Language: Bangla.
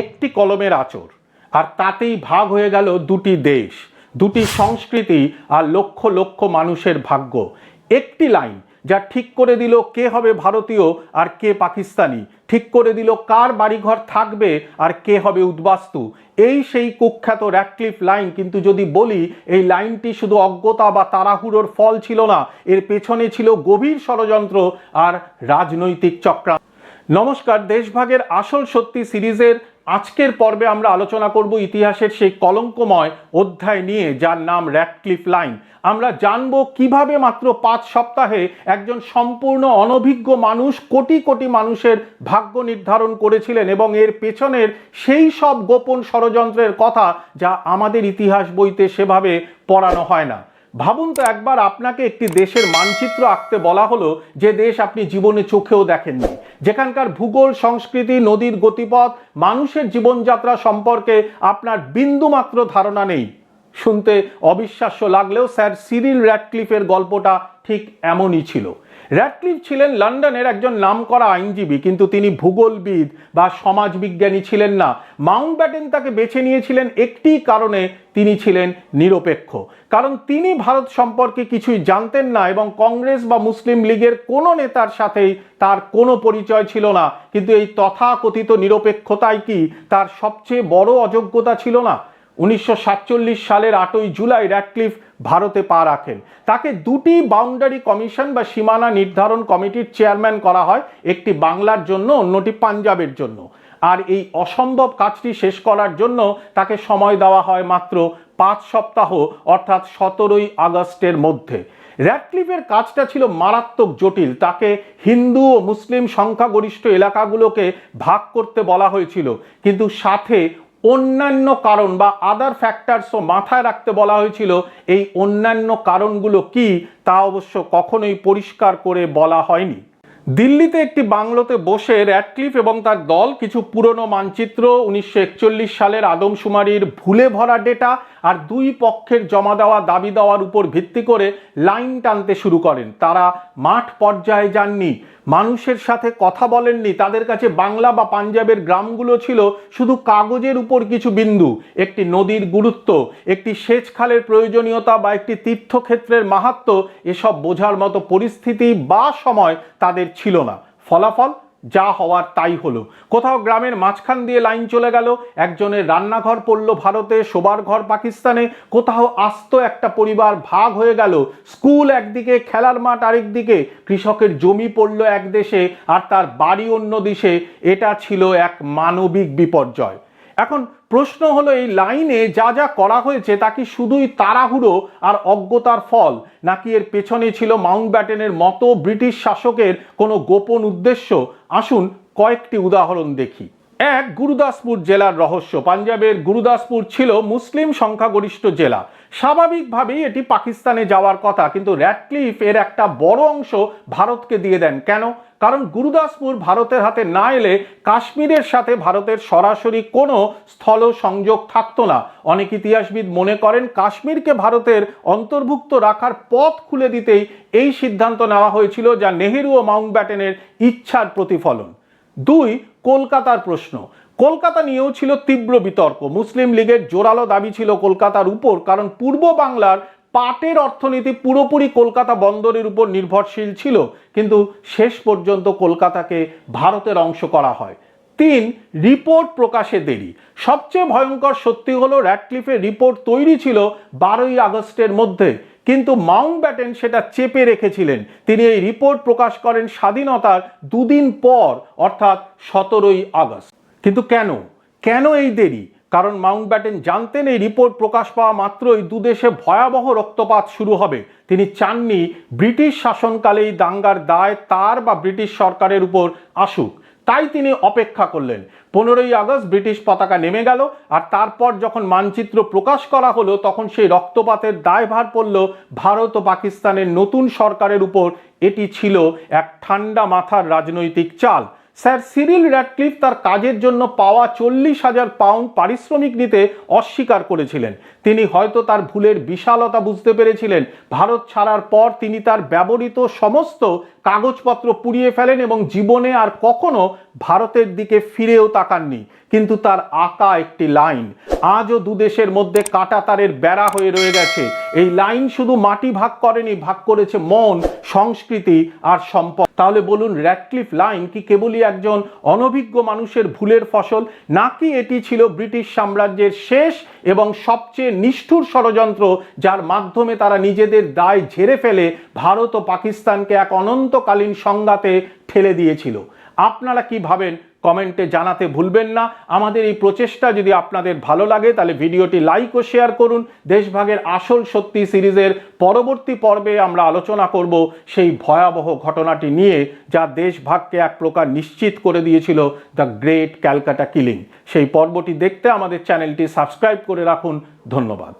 একটি কলমের আচর, আর তাতেই ভাগ হয়ে গেল দুটি দেশ, দুটি সংস্কৃতি আর লক্ষ লক্ষ মানুষের ভাগ্য। একটি লাইন যা ঠিক করে দিল কে হবে ভারতীয় আর কে পাকিস্তানি, ঠিক করে দিল কার বাড়িঘর থাকবে আর কে হবে উদ্বাস্তু। এই সেই কুখ্যাত র্যাকক্লিফ লাইন, কিন্তু যদি বলি, এই লাইনটি শুধু অজ্ঞতা বা তাড়াহুড়োর ফল ছিল না, এর পেছনে ছিল গভীর ষড়যন্ত্র আর রাজনৈতিক চক্রা নমস্কার, দেশভাগের আসল সত্যি সিরিজের আজকের পর্বে আমরা আলোচনা করব ইতিহাসের সেই কলঙ্কময় অধ্যায় নিয়ে, যার নাম র্যাডক্লিফ লাইন আমরা জানব কীভাবে মাত্র পাঁচ সপ্তাহে একজন সম্পূর্ণ অনভিজ্ঞ মানুষ কোটি কোটি মানুষের ভাগ্য নির্ধারণ করেছিলেন এবং এর পেছনের সেই সব গোপন ষড়যন্ত্রের কথা যা আমাদের ইতিহাস বইতে সেভাবে পড়ানো হয় না। ভাবুন তো একবার আপনাকে একটি দেশের মানচিত্র আঁকতে বলা হলো যে দেশ আপনি জীবনে চোখেও দেখেননি। যেখানকার ভূগোল, সংস্কৃতি, নদীর গতিপথ, মানুষের জীবনযাত্রা সম্পর্কে আপনার বিন্দুমাত্র ধারণা নেই। শুনতে অবিশ্বাস্য লাগলেও স্যার সিরিল র্যাডক্লিফের গল্পটা ঠিক এমনই ছিল। র্যাডক্লিফ ছিলেন লন্ডনের একজন নামকরা আইনজীবী, কিন্তু তিনি ভূগোলবিদ বা সমাজবিজ্ঞানী ছিলেন না। মাউন্ট ব্যাটেন তাকে বেছে নিয়েছিলেন একটি কারণে তিনি ছিলেন নিরপেক্ষ। কারণ তিনি ভারত সম্পর্কে কিছুই জানতেন না এবং কংগ্রেস বা মুসলিম লীগের কোনো নেতার সাথেই তার কোনো পরিচয় ছিল না। কিন্তু এই তথাকথিত নিরপেক্ষতাই কি তার সবচেয়ে বড় অযোগ্যতা ছিল না? উনিশশো সাতচল্লিশ সালের আটই জুলাই র্যাডক্লিফ ভারতে পা রাখেন। তাকে দুটি বাউন্ডারি কমিশন বা সীমানা নির্ধারণ কমিটির চেয়ারম্যান করা হয়, একটি বাংলার জন্য, অন্যটি পাঞ্জাবের জন্য। আর এই অসম্ভব কাজটি শেষ করার জন্য তাকে সময় দেওয়া হয় মাত্র পাঁচ সপ্তাহ, অর্থাৎ সতেরোই আগস্টের মধ্যে। র্যাডক্লিফের কাজটা ছিল মারাত্মক জটিল। তাকে হিন্দু ও মুসলিম সংখ্যাগরিষ্ঠ এলাকাগুলোকে ভাগ করতে বলা হয়েছিল। কিন্তু সাথে অন্যান্য কারণ বা আদার ফ্যাক্টরসও মাথায় রাখতে বলা হয়েছিল, এই অন্যান্য কারণগুলো কি তা অবশ্য কখনোই পরিষ্কার করে বলা হয়নি। দিল্লিতে একটি বাংলোতে বসে র্যাডক্লিফ এবং তার দল কিছু পুরনো মানচিত্র, উনিশশো একচল্লিশ সালের আদমশুমারির ভুলে ভরা ডেটা আর দুই পক্ষের জমা দেওয়া, দাবি দেওয়ার উপর ভিত্তি করে লাইন টানতে শুরু করেন। তারা মাঠ পর্যায়ে যাননি। মানুষের সাথে কথা বলেননি। তাদের কাছে বাংলা বা পাঞ্জাবের গ্রামগুলো ছিল শুধু কাগজের উপর কিছু বিন্দু। একটি নদীর গুরুত্ব, একটি সেচ খালের প্রয়োজনীয়তা বা একটি তীর্থক্ষেত্রের মাহাত্ম এসব বোঝার মতো পরিস্থিতি বা সময় তাদের ছিল না। ফলাফল যা হওয়ার তাই হলো। কোথাও গ্রামের মাঝখান দিয়ে লাইন চলে গেল, একজনের রান্নাঘর পড়ল ভারতে, শোবার ঘর পাকিস্তানে, কোথাও আস্ত একটা পরিবার ভাগ হয়ে গেল, স্কুল একদিকে, খেলার মাঠ আরেক দিকে, কৃষকের জমি পড়ল এক দেশে, আর তার বাড়ি অন্য দেশে, এটা ছিল এক মানবিক বিপর্যয়। এখন প্রশ্ন হলো, এই লাইনে যা যা করা হয়েছে তা কি শুধুই তাড়াহুড়ো আর অজ্ঞতার ফল? নাকি এর পেছনে ছিল মাউন্ট ব্যাটেনের মতো ব্রিটিশ শাসকের কোনো গোপন উদ্দেশ্য? আসুন কয়েকটি উদাহরণ দেখি। এক গুরুদাসপুর জেলার রহস্য। পাঞ্জাবের গুরুদাসপুর ছিল মুসলিম সংখ্যাগরিষ্ঠ জেলা। স্বাভাবিকভাবেই এটি পাকিস্তানে যাওয়ার কথা, কিন্তু র্যাডক্লিফ এর একটা বড় অংশ ভারতকে দিয়ে দেন। কেন? কারণ গুরুদাসপুর ভারতের হাতে না এলে কাশ্মীরের সাথে ভারতের সরাসরি কোনো স্থল সংযোগ থাকতো না। অনেক ইতিহাসবিদ মনে করেন, কাশ্মীরকে ভারতের অন্তর্ভুক্ত রাখার পথ খুলে দিতেই এই সিদ্ধান্ত নেওয়া হয়েছিল যা নেহেরু ও মাউন্ট ব্যাটেনের ইচ্ছার প্রতিফলন। দুই, কলকাতার প্রশ্ন। কলকাতা নিয়েও ছিল তীব্র বিতর্ক। মুসলিম লীগের জোরালো দাবি ছিল কলকাতার উপর, কারণ পূর্ব বাংলার পাটের অর্থনীতি পুরোপুরি কলকাতা বন্দরের উপর নির্ভরশীল ছিল, কিন্তু শেষ পর্যন্ত কলকাতাকে ভারতের অংশ করা হয়। তিন, রিপোর্ট প্রকাশে দেরি। সবচেয়ে ভয়ঙ্কর সত্যি হলো, র্যাডক্লিফের রিপোর্ট তৈরি ছিল বারোই আগস্টের মধ্যে। কিন্তু মাউন্ট ব্যাটেন সেটা চেপে রেখেছিলেন। তিনি এই রিপোর্ট প্রকাশ করেন স্বাধীনতার দুদিন পর, অর্থাৎ সতেরোই আগস্ট। কিন্তু কেন? কেন এই দেরি? কারণ মাউন্ট ব্যাটেন জানতেন এই রিপোর্ট প্রকাশ পাওয়া মাত্রই দুদেশে ভয়াবহ রক্তপাত শুরু হবে। তিনি চাননি ব্রিটিশ শাসনকালেই দাঙ্গার দায় তার বা ব্রিটিশ সরকারের উপর আসুক। তাই তিনি অপেক্ষা করলেন। পনেরোই আগস্ট ব্রিটিশ পতাকা নেমে গেল আর তারপর যখন মানচিত্র প্রকাশ করা হলো, তখন সেই রক্তপাতের দায়ভার পড়ল ভারত ও পাকিস্তানের নতুন সরকারের উপর। এটি ছিল এক ঠান্ডা মাথার রাজনৈতিক চাল। স্যার সিরিল র্যাডক্লিফ তার কাজের জন্য পাওয়া চল্লিশ হাজার পাউন্ড পারিশ্রমিক নিতে অস্বীকার করেছিলেন। তিনি হয়তো তার ভুলের বিশালতা বুঝতে পেরেছিলেন। ভারত ছাড়ার পর তিনি তার ব্যবহৃত সমস্ত কাগজপত্র পুড়িয়ে ফেলেন এবং জীবনে আর কখনো ভারতের দিকে ফিরেও তাকাননি। কিন্তু তার আঁকা একটি লাইন, আজও দুদেশের মধ্যে কাটা তারের বেড়া হয়ে রয়ে গেছে। এই লাইন শুধু মাটি ভাগ করেনি, ভাগ করেছে মন, সংস্কৃতি আর সম্পদ। তাহলে বলুন র্যাডক্লিফ লাইন কি কেবলই একজন অনভিজ্ঞ মানুষের ভুলের ফসল, নাকি এটি ছিল ব্রিটিশ সাম্রাজ্যের শেষ এবং সবচেয়ে নিষ্ঠুর ষড়যন্ত্র, যার মাধ্যমে তারা নিজেদের দায় ঝেড়ে ফেলে ভারত ও পাকিস্তানকে এক অনন্তকালীন সংঘাতে ঠেলে দিয়েছিল। আপনারা কি ভাবেন কমেন্টে জানাতে ভুলবেন না। আমাদের এই প্রচেষ্টা যদি আপনাদের ভালো লাগে, তাহলে ভিডিওটি লাইক ও শেয়ার করুন। দেশভাগের আসল সত্যি সিরিজের পরবর্তী পর্বে আমরা আলোচনা করব সেই ভয়াবহ ঘটনাটি নিয়ে, যা দেশভাগকে এক প্রকার নিশ্চিত করে দিয়েছিল দ্য গ্রেট ক্যালকাটা কিলিং। সেই পর্বটি দেখতে আমাদের চ্যানেলটি সাবস্ক্রাইব করে রাখুন। ধন্যবাদ।